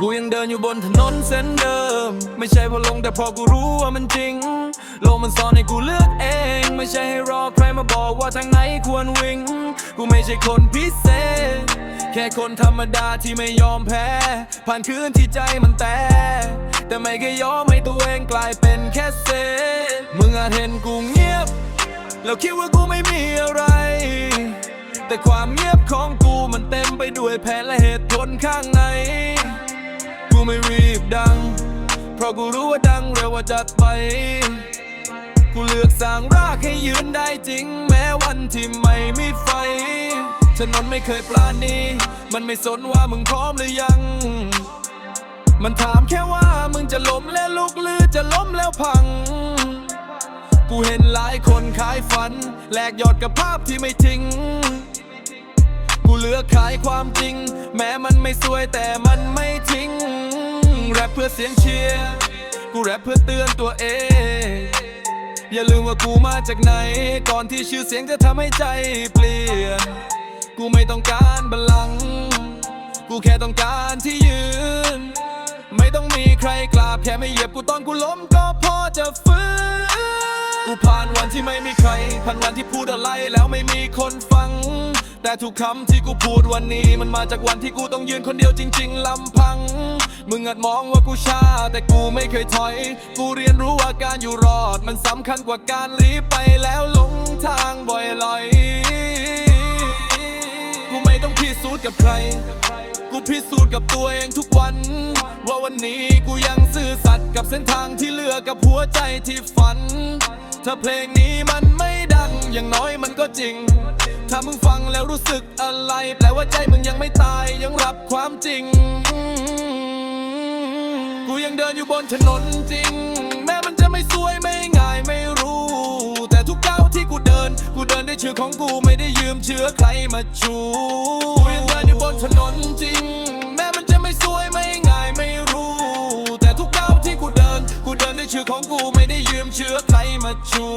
กูยังเดินอยู่บนถนนเส้นเดิม ไม่ใช่เพอลงแต่พอกูรู้ว่ามันจริง โลกมันสอนให้กูเลือกเอง ไม่ใช่ให้รอใครมาบอกว่าทางไหนควรวิ่ง กูไม่ใช่คนพิเศษ แค่คนธรรมดาที่ไม่ยอมแพ้ ผ่านคืนที่ใจมันแตกแต่ไม่เคยยอมให้ตัวเองกลายเป็นแค่เศษมึงอาจเห็นกูเงียบ แล้วคิดว่ากูไม่มีอะไรแต่ความเงียบของกูมันเต็มไปด้วยแผนและเหตุผลข้างใน ไม่รีบดัง เพราะกูรู้ว่าดังเร็วว่าจัดไป กูเลือกสร้างรากให้ยืนได้จริง แม้วันที่ไม่มีไฟถนนนไม่เคยปลาณีมันไม่สนว่ามึงพร้อมหรือยัง มันถามแค่ว่ามึงจะล้มและลุกหรือจะล้มแล้วพัง กูเห็นหลายคนขายฝัน แลกยอดกับภาพที่ไม่จริง ลือกขายความจริง แม้มันไม่สวยแต่มันไม่ทิ้ง แรปเพื่อเสียงเชียร์กูแรปเพื่อเตือนตัวเอง อย่าลืมว่ากูมาจากไหน ก่อนที่ชื่อเสียงจะทำให้ใจเปลี่ยน กูไม่ต้องการบัลลังก์กูแค่ต้องการที่ยืน ไม่ต้องมีใครกราบแค่ไม่เหยียบกูตอนกูล้มก็พอจะฟื้น กูผ่านวันที่ไม่มีใคร ผ่านวันที่พูดอะไรแล้วไม่มีคนฟัง แต่ทุกคำที่กูพูดวันนี้ มันมาจากวันที่กูต้องยืนคนเดียวจริง ๆลำพัง มึงอาจมองว่ากูชา แต่กูไม่เคยถอย กูเรียนรู้ว่าการอยู่รอด มันสำคัญกว่าการรีบไปแล้วหลงทางบ่อยลอย กูไม่ต้องพิสูจน์กับใคร กูพิสูจน์กับตัวเองทุกวัน ว่าวันนี้กูยังซื่อสัตย์กับเส้นทางที่เลือกกับหัวใจที่ฝัน ถ้าเพลงนี้มันไม่ดังอย่างน้อยมันก็จริง ถ้ามึงฟังแล้วรู้สึกอะไร แปลว่าใจมึงยังไม่ตายยังรับความจริง กูยังเดินอยู่บนถนนจริง แม้มันจะไม่สวยไม่ง่ายไม่รู้ แต่ทุกก้าวที่กูเดิน กูเดินด้วยชื่อของกูไม่ได้ยืมเชื้อใครมาชูกูยังเดินอยู่บนถนนจริง แม้มันจะไม่สวยไม่ง่ายไม่รู้ แต่ทุกก้าวที่กูเดิน กูเดินด้วยชื่อของกูไม่ได้ยืมเชื้อใครมาชู